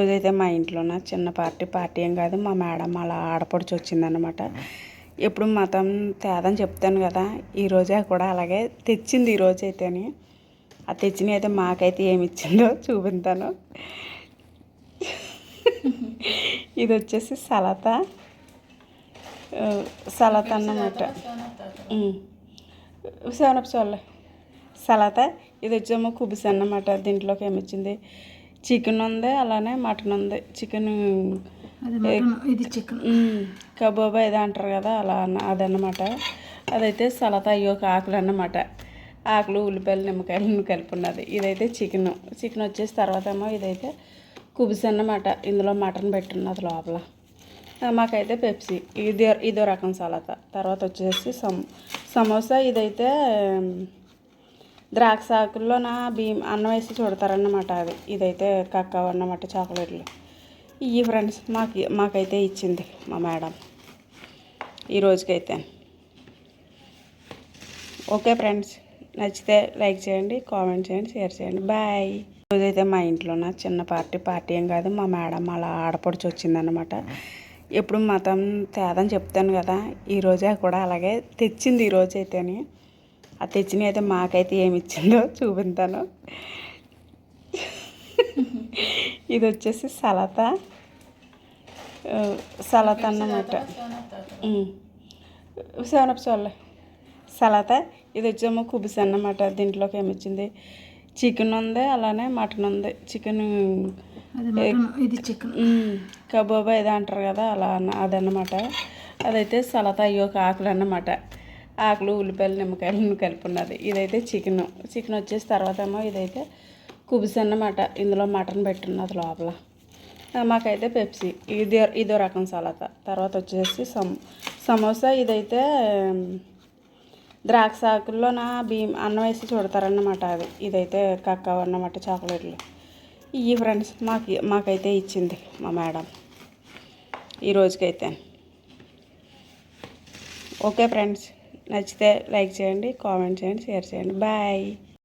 రోజైతే మా ఇంట్లోన చిన్న పార్టీ పార్టీ ఏం కాదు. మా మేడం అలా ఆడపడుచు వచ్చిందనమాట ఎప్పుడు మతం తేదని చెప్తాను కదా ఈరోజే కూడా అలాగే తెచ్చింది ఈరోజు అయితేని ఆ తెచ్చిన అయితే మాకైతే ఏమి ఇచ్చిందో చూపిస్తాను. ఇది వచ్చేసి సలత సలత అన్నమాట. సెవెన్ అప్ సలత ఇది వచ్చేమో కుబిస్ అన్నమాట దీంట్లోకి ఏమిచ్చింది చికెన్ ఉంది అలానే మటన్ ఉంది. చికెన్ ఇది చికెన్. కబాబ్ ఏదో అంటారు కదా అలా అన్న అదన్నమాట. అదైతే సలత అయ్యో ఒక ఆకులు అన్నమాట. ఆకులు ఉల్లిపాయలు నిమ్మకాయలు కలిపి ఉన్నది ఇదైతే చికెన్. చికెన్ వచ్చేసి తర్వాత ఏమో ఇదైతే కుబుస్ అన్నమాట. ఇందులో మటన్ పెట్టున్నది లోపల. మాకైతే పెప్సీ. ఇది ఇదో రకం సలాత. తర్వాత వచ్చేసి సమ్ సమోసా ఇదైతే ద్రాక్ష ఆకుల్లో నా బియ్యం అన్నం వేసి చూడతారన్నమాట అది ఇదైతే కక్కవ అన్నమాట చాక్లెట్లు. ఇవి ఫ్రెండ్స్ మాకు మాకైతే ఇచ్చింది మా మేడం. ఈ రోజుకైతే. ఓకే ఫ్రెండ్స్ నచ్చితే లైక్ చేయండి కామెంట్ చేయండి షేర్ చేయండి. బాయ్. రోజైతే మా ఇంట్లోన చిన్న పార్టీ పార్టీ ఏం కాదు. మా మేడం అలా ఆడపడిచి వచ్చిందనమాట ఎప్పుడు మతం తేదని చెప్తాను కదా ఈరోజే కూడా అలాగే తెచ్చింది ఈ రోజు ఆ తెచ్చిన అయితే మాకైతే ఏమి ఇచ్చిందో చూపిస్తాను. ఇది వచ్చేసి సలత. సలత అన్నమాట. సెవెనప్ చాలే సలాత ఇది వచ్చేమో కుబుస్ అన్నమాట. దీంట్లోకి ఏమి వచ్చింది చికెన్ ఉంది అలానే మటన్ ఉంది. చికెన్ ఇది చికెన్. కబాబ్ ఏదో అంటారు కదా అలా అన్న అదన్నమాట. అదైతే సలత అయ్యో ఒక ఆకులు అన్నమాట. ఆకులు ఉల్లిపాయలు నిమ్మకాయలు కలిపి ఉన్నది ఇదైతే చికెన్. చికెన్ వచ్చేసి తర్వాత ఏమో ఇదైతే కుబుస్ అన్నమాట. ఇందులో మటన్ పెట్టున్నది లోపల. మాకైతే పెప్సీ. ఇది ఇదో రకం సలాత. తర్వాత వచ్చేసి సమ్ సమోసా ఇదైతే ద్రాక్ష ఆకుల్లో నా బియ్యం అన్నం వేసి చూడతారన్నమాట అది. ఇదైతే కక్కావు అన్నమాట చాక్లెట్లు. ఇవి ఫ్రెండ్స్ మాకు మాకైతే ఇచ్చింది మా మేడం. ఈ రోజుకైతే. Okay friends. నచ్చితే లైక్ చేయండి కామెంట్ చేయండి షేర్ చేయండి. బాయ్.